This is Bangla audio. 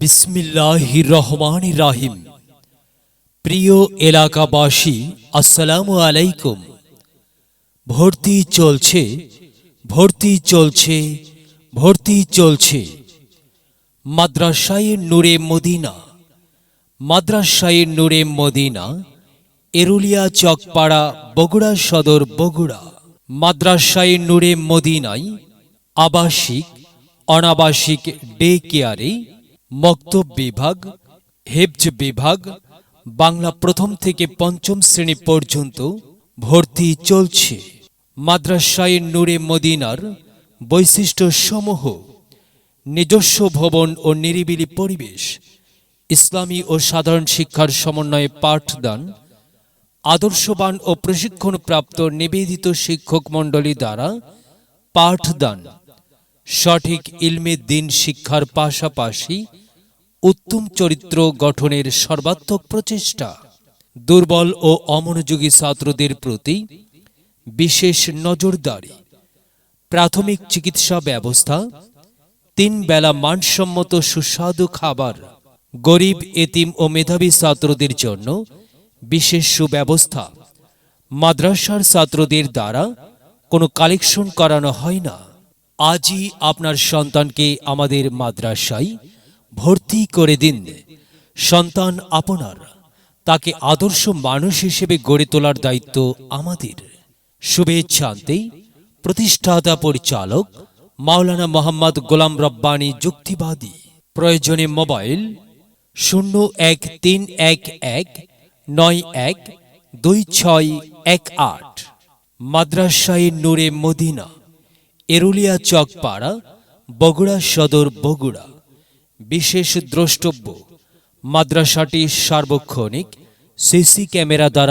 বিসমিল্লাহ রহমান রাহিম। প্রিয় এলাকাবাসী, আসসালামু আলাইকুম। ভর্তি চলছে ভর্তি চলছে ভর্তি চলছে। মাদ্রাসায় নূরে মদিনা, মাদ্রাসায় নূরে মদিনা, এরুলিয়া চকপাড়া, বগুড়া সদর বগুড়া। মাদ্রাসায় নূরে মদিনায় আবাসিক, অনাবাসিক ডে কেয়ারে মক্তব বিভাগ হেফজ বিভাগ, বাংলা প্রথম থেকে পঞ্চম শ্রেণি পর্যন্ত ভর্তি চলছে। মাদ্রাসায় নূরে মদিনার বৈশিষ্ট্য সমূহ নিজস্ব ভবন ও নিরিবিলি পরিবেশ, ইসলামী ও সাধারণ শিক্ষার সমন্বয়ে পাঠদান, আদর্শবান ও প্রশিক্ষণপ্রাপ্ত নিবেদিত শিক্ষক মণ্ডলী দ্বারা পাঠদান। সঠিক ইলমে দিন শিক্ষার পাশাপাশি উত্তম চরিত্র গঠনের সর্বাত্মক প্রচেষ্টা। দুর্বল ও অমনোযোগী ছাত্রদের প্রতি বিশেষ নজরদারি। প্রাথমিক চিকিৎসা ব্যবস্থা, তিন বেলা মানসম্মত সুস্বাদু খাবার, গরিব, এতিম ও মেধাবী ছাত্রদের জন্য বিশেষ সুব্যবস্থা। মাদ্রাসার ছাত্রদের দ্বারা কোনো কালেকশন করানো হয় না। আজই আপনার সন্তানকে আমাদের মাদ্রাসায় ভর্তি করে দিন। সন্তান আপনার, তাকে আদর্শ মানুষ হিসেবে গড়ে তোলার দায়িত্ব আমাদের। শুভেচ্ছান্তে প্রতিষ্ঠাতা পরিচালক মাওলানা মোহাম্মদ গোলাম রব্বানী যুক্তিবাদী। প্রয়োজনে মোবাইল শূন্য এক তিন এক এক নয় এক দুই ছয় এক আট। মাদ্রাসায় নূরে মদিনা। এরুলিয়া চকপাড়া বগুড়া সদর বগুড়া। বিশেষ দ্রষ্টব্য মাদ্রাসাটি সার্বক্ষণিক সিসি ক্যামেরা দ্বারা